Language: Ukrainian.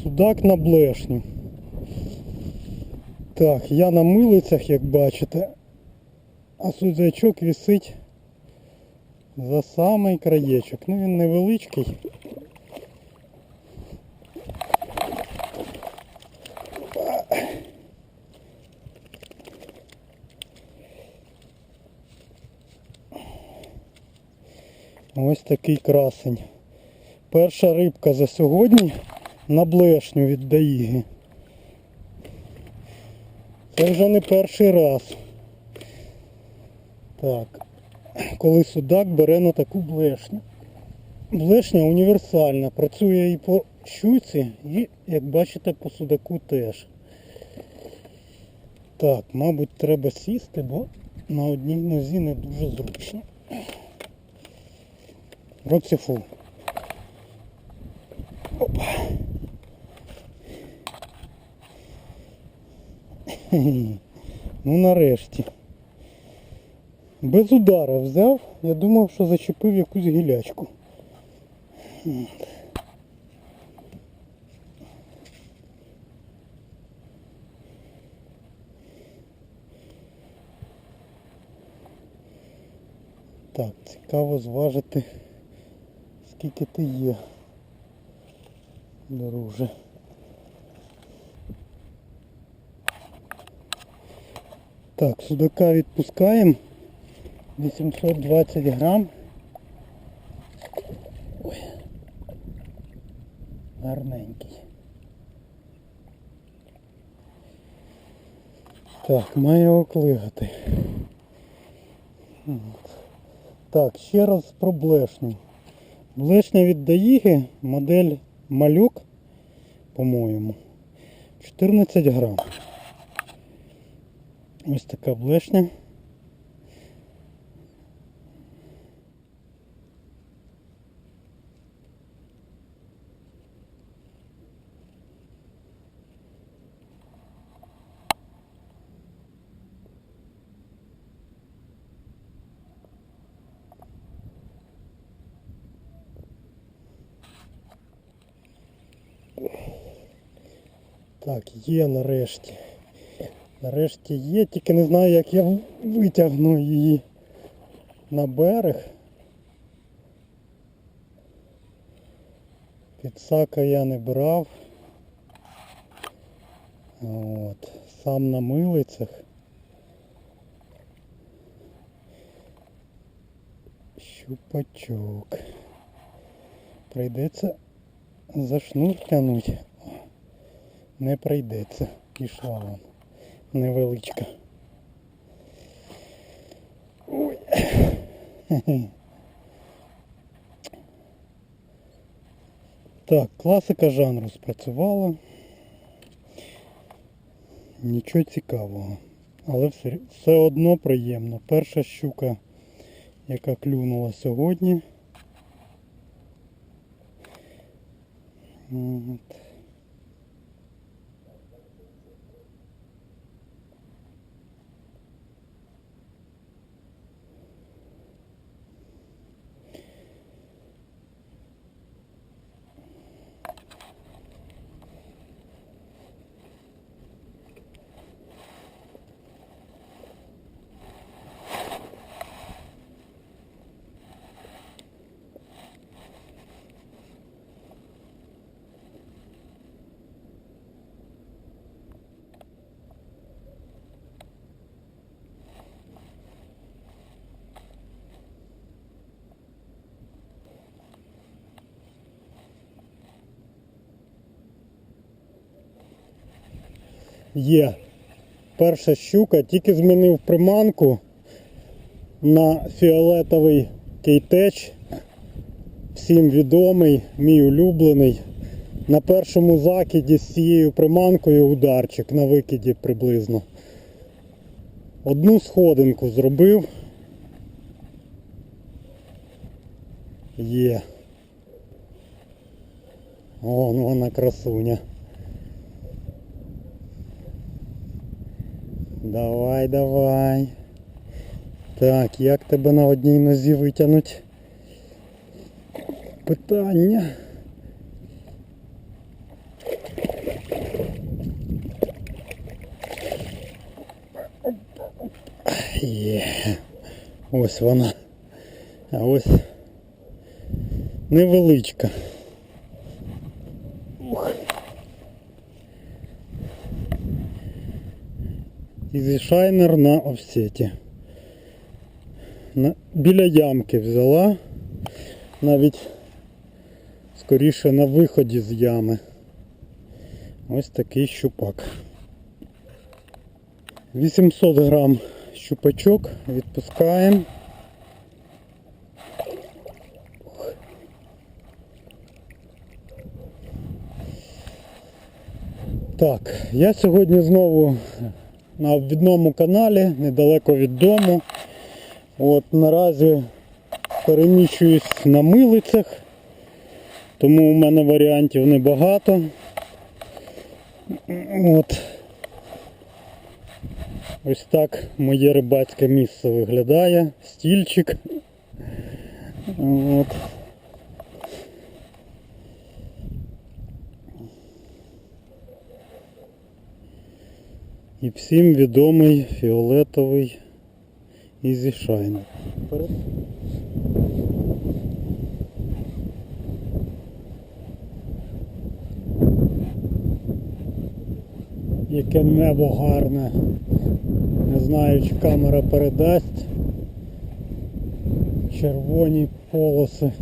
Судак на блешню. Так, я на милицях, як бачите, а судячок висить за самий краєчок. Ну він невеличкий. Ось такий красень. Перша рибка за сьогодні на блешню від Даїги. Це вже не перший раз. Так. Коли судак бере на таку блешню. Блешня універсальна. Працює і по щуці, і, як бачите, по судаку теж. Так, мабуть, треба сісти, бо на одній нозі не дуже зручно. Роцефу. Ну нарешті. Без удара взяв. Я думав, що зачепив якусь гілячку. Так, цікаво зважити, скільки ти є, друже. Так, судака відпускаємо. 820 грам. Ой. Гарненький. Так, має оклигати. Так, ще раз про блешню. Блешня від Даїги, модель малюк, по-моєму, 14 грам. Ось така блешня. Так, є нарешті. Нарешті є, тільки не знаю, як я витягну її на берег. Підсака я не брав. От. Сам на милицях. Щупачок. Прийдеться за шнур тянуть. Не прийдеться. Пішла вам. Невеличка. Ой. Так, класика жанру спрацювала. Нічого цікавого. Але все, все одно приємно. Перша щука, яка клюнула сьогодні. От. Є. Перша щука, тільки змінив приманку на фіолетовий кейтеч. Всім відомий, мій улюблений. На першому закиді з цією приманкою ударчик на викиді приблизно. Одну сходинку зробив. Є. О, ну вона красуня. Давай, давай. Так, як тебе на одній нозі витягнути? Питання. Є, ось вона. А ось невеличка. Ізі шайнер на офсеті. Біля ямки взяла. Навіть скоріше на виході з ями. Ось такий щупак. 800 грам щупачок відпускаємо. Так, я сьогодні знову на обвідному каналі, недалеко від дому. От наразі переміщуюсь на милицях, тому у мене варіантів небагато. От. Ось так моє рибацьке місце виглядає. Стільчик. От. І всім відомий фіолетовий Easy. Перед- Яке небо гарне. Не знаю, чи камера передасть. Червоні полоси